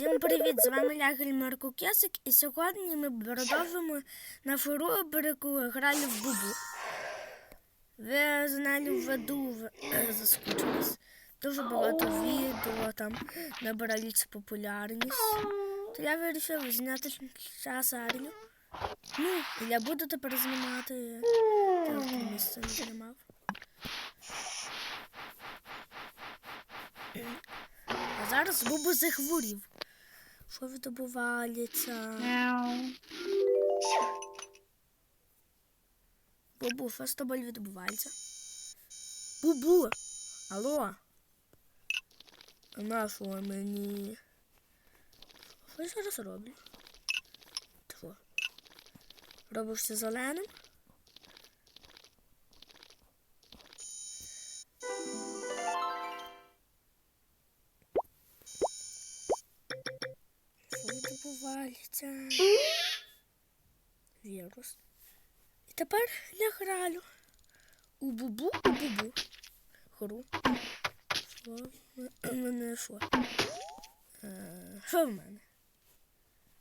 Всім привіт! З вами Лягель Марко Кесик, і сьогодні ми продовжимо нашу рубрику грали в бубу. Ви знали введу е, заскучились. Дуже багато відео там набираються популярність. То я вирішив зняти час армію. Ну, я буду тепер знімати те місце не знімав. А зараз Бубу захворів. Що відбувається? Бубу, що з тобою відбувається? Бубу! Алло? А на що мені? Що я зараз роблю? Ти що? Робишся зеленим? Відбувається? Вірус. І тепер я граю. У бубу, у бубу. Гру. Що в мене що? Е, Що в мене?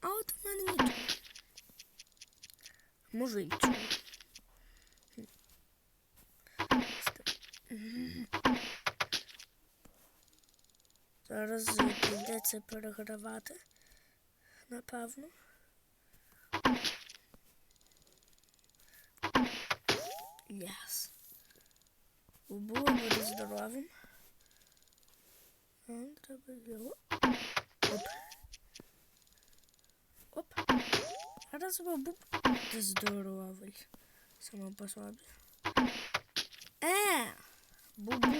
А от в мене нічого. Може і чого. Зараз прийдеться перегравати. Напевно. Yes. Бубу буде здоровим. Нам треба його. Оп. Оп. Зараз бубу буде здоровий. Само по собі. Е! Бубу.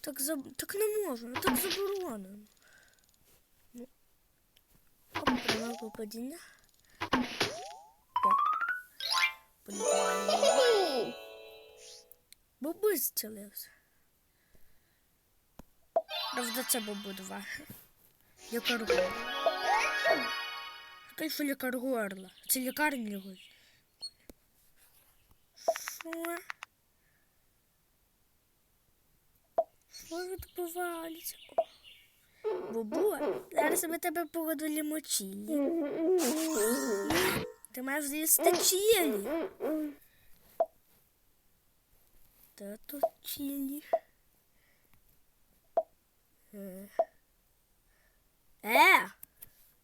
Так заб... так не можна, так заборонено. Ну. Пряме попадіння. О. Полікування. Бубу зцілився. Правда, це бубу два. Лікар горла. Той, що лікар горла. Це лікарня його. Що? Що відбувається? Бубу, зараз ми тебе погодуємо чилі. Ти маєш з'їсти чилі. Та тут чилі. Е. Е!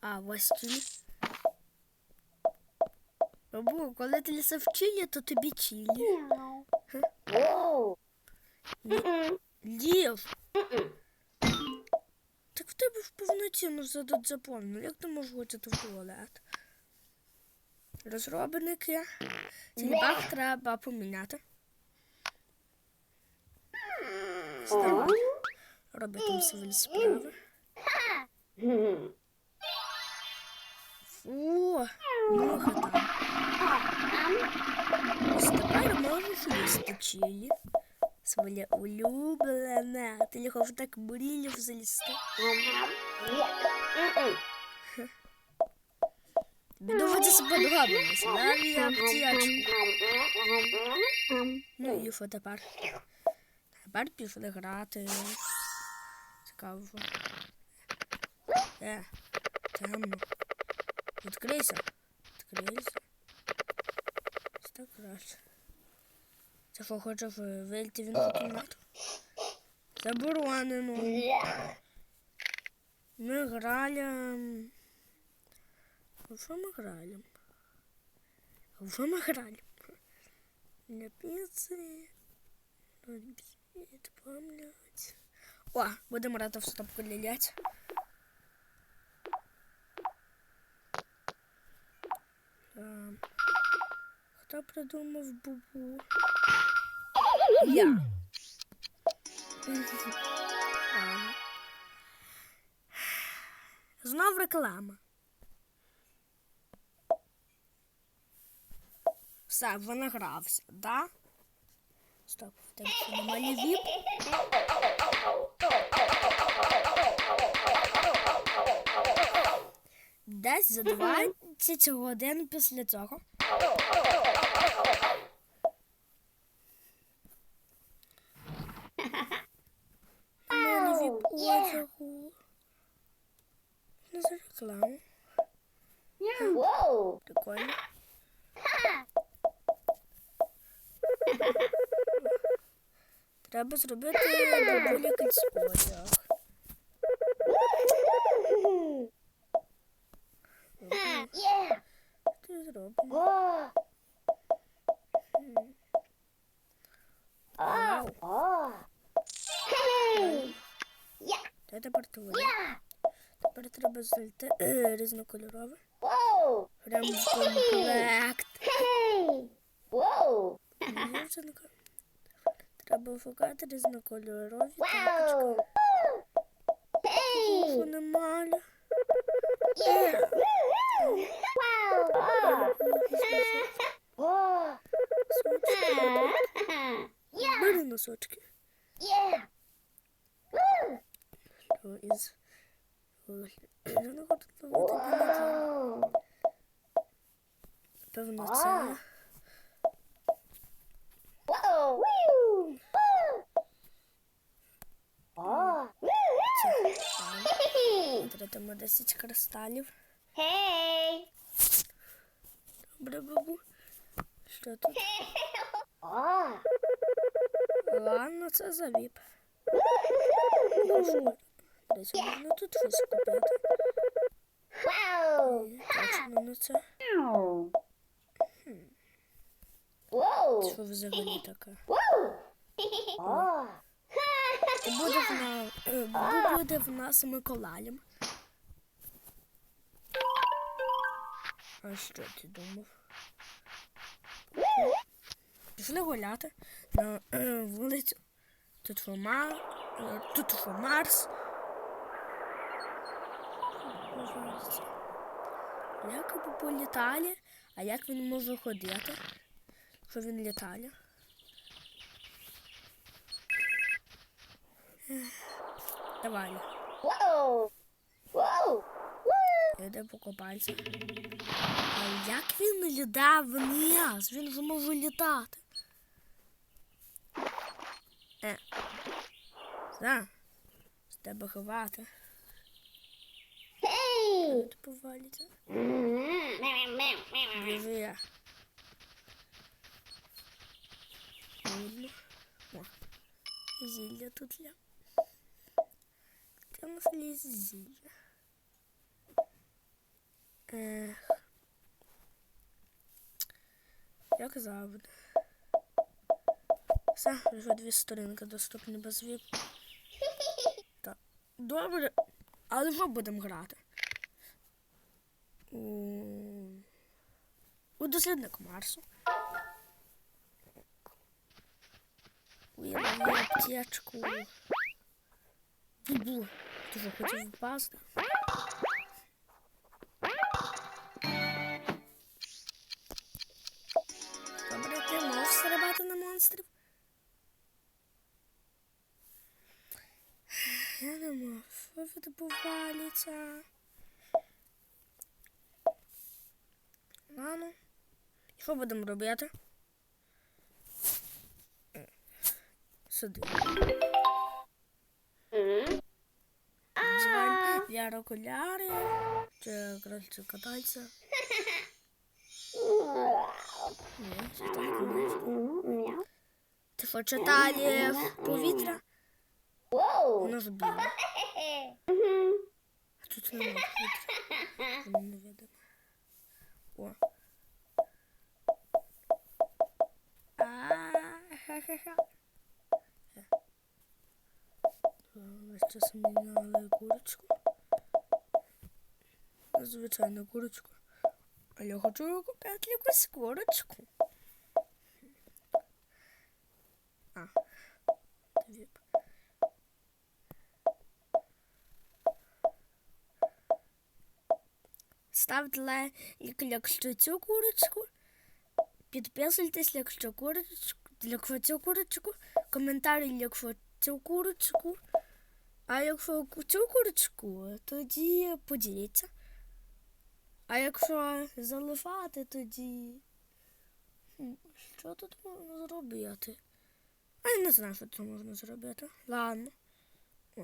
А, ось чилі. Бабу, коли ти лісав чилі, то тобі чилі. Лів. В тебе ж повноцінно задуть заповнено. Як ти можеш хочете в туалет? Розробники. Цей баг треба поміняти. Ставай. Робити свої справи. О, муха там. Ось тепер можеш їсти чилі. Своє улюблене. Ти його вже так мріяв залізти. Тобі доводиться подробитися. Навіть аптечку. Ну і що тепер? Тепер пішли грати. Цікаво. Е, темно. Відкрийся. Відкрийся. Так краще. Це що хоче вийти він в кімнату? Заборонено. Ми грали. А що ми грали? Що ми грали? На піці. Помнять. О, будемо грати в стопку лілять. Ем, Хто придумав бубу? Я. Знов реклама. Все, вона грався, да? Стоп, в тебе що немає віп? Десь за 20 годин після цього. Немає віп одягу. Можна за рекламу. Whoa! Прикольно. Треба зробити бабулі кільцпотяг. Yeah! Ти зробимо. Whoa! Oh! Oh! Hey! Yeah! Та тепер твоє. Yeah! Тепер треба е, різнокольорове. Whoa! Прямо комплект. Hey! Дівчинка. Треба шукати різнокольорові тапочки. Wow! Hey! Вони малі. Yeah! Wow! Oh! Yeah! Бери носочки. Що із... Білети. Oh! Певно, це. Oh! 10 кристалів. Hey! Добре, бабу. Що тут? Oh! Ладно, це за віп. Десь можна тут щось купити. Wow! Точно не це. Що взагалі таке? Oh! Буде в нас, е, буде в нас Миколаєм. А що ти думав? Пішли гуляти на е, вулицю. Тут Фома, е, тут Фомарс. Як би політалі, а як він може ходити? Що він літає? Давай. Whoa! Йде покопайся. А як він літає вниз? Він вже може літати. Е. За. З тебе ховати. Тут. Видно. О. Зілля тут є. Там у нас лізе зілля. Ех. Як завжди. Все, вже дві сторінки доступні без віп. Так. Добре. Але що будемо грати? У, у дослідник Марсу. Уявляю аптечку. Ти що хотів впасти? Добре, ти можеш стрибати на монстрів? Я не можу. Що відбувається? Ладно. Що будемо робити? Сюди. Називаємо для окуляри. Чи краще можна. Ти що читали в повітря? Воно ж біле. А тут немає повітря. Воно не видно. О. Ха-ха-ха. Е. Ось час міняли курочку. Звичайну курочку. А я хочу купити якусь курочку. А. Віп. Ставте лайк, якщо цю курочку. Підписуйтесь, якщо курочку, якщо цю курочку. Коментарі, якщо цю курочку. А якщо цю курочку, тоді поділіться. А якщо залишати, тоді. Що тут можна зробити? А я не знаю, що тут можна зробити. Ладно. О,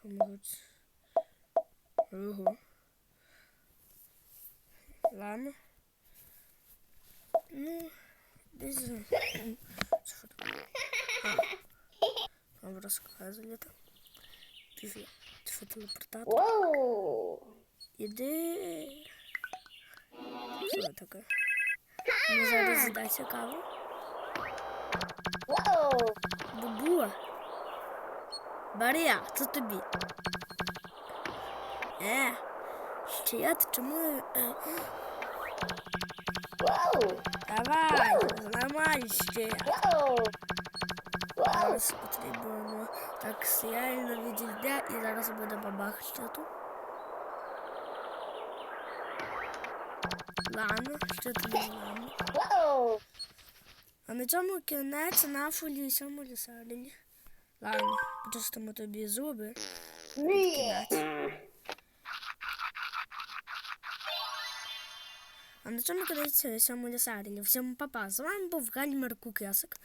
що можуть. Ого. Ладно. Ну, десь. за- Що таке? А. Вам розказували там. Пішли. Ти що телепортатор? Whoa. Іди. Що таке? Мені зараз здай цікаво. Whoa. Бубуа. Барія, це тобі. Е, ще я чому? Е, давай, зламай ще. Зараз потрібно так сильно відійде і зараз буде бабах ще тут. Ладно, що тобі ладно. А на цьому кінець на фулісьому лісарелі. Ладно, почистимо тобі зуби. Кінець. А на цьому кінець цьому лісарелі. Всім папа. З вами був Гальмер Кукесик.